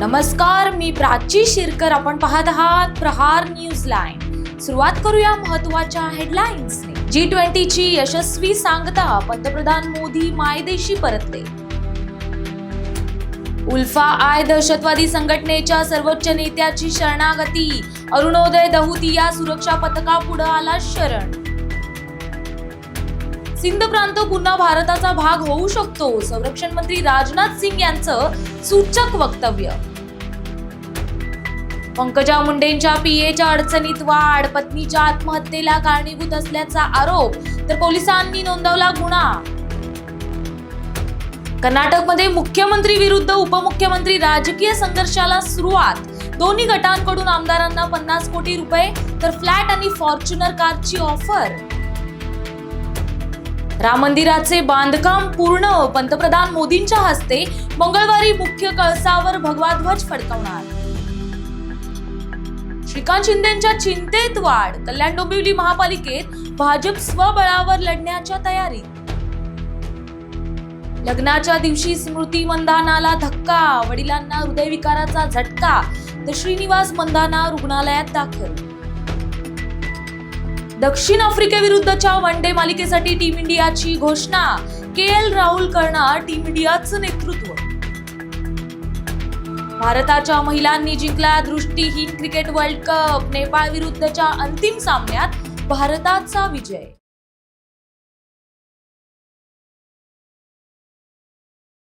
नमस्कार मी प्राची शिरकर. आपण पाहत आहात प्रहार न्यूज लाईन. सुरुवात करूया महत्त्वाच्या हेडलाईन्सने. जी ट्वेंटीची यशस्वी सांगता पंतप्रधान मोदी मायदेशी परतले. उल्फा आय दहशतवादी संघटनेच्या सर्वोच्च नेत्याची शरणागती. अरुणोदय दहुतिया सुरक्षा पथकापुढे आला शरण. सिंध प्रांत पुन्हा भारताचा भाग होऊ शकतो संरक्षण मंत्री राजनाथ सिंग यांचं सूचक वक्तव्य. पंकजा मुंडेंच्या पीएच्या अडचणीत वाढ पत्नीच्या आत्महत्येला कारणीभूत असल्याचा आरोप तर पोलिसांनी नोंदवला गुन्हा. कर्नाटकमध्ये मुख्यमंत्री विरुद्ध उपमुख्यमंत्री राजकीय संघर्षाला सुरुवात. दोन्ही गटांकडून आमदारांना पन्नास कोटी रुपये तर फ्लॅट आणि फॉर्च्युनर कारची ऑफर. राम मंदिराचे बांधकाम पूर्ण पंतप्रधान मोदींच्या हस्ते मंगळवारी मुख्य कळसावर भगवा ध्वज फडकवणार. श्रीकांत शिंदेच्या चिंतेत वाढ कल्याण डोंबिवली महापालिकेत भाजप स्वबळावर लढण्याच्या तयारीत. लग्नाच्या दिवशी स्मृती मंदानाला धक्का वडिलांना हृदयविकाराचा झटका तर श्रीनिवास मंदाना रुग्णालयात दाखल. दक्षिण आफ्रिकेविरुद्धच्या वन डे मालिकेसाठी टीम इंडियाची घोषणा के एल राहुल करणार टीम इंडियाचं नेतृत्व. भारताच्या महिलांनी जिंकला दृष्टीहीन क्रिकेट वर्ल्ड कप. नेपाळ विरुद्धच्या अंतिम सामन्यात भारताचा विजय.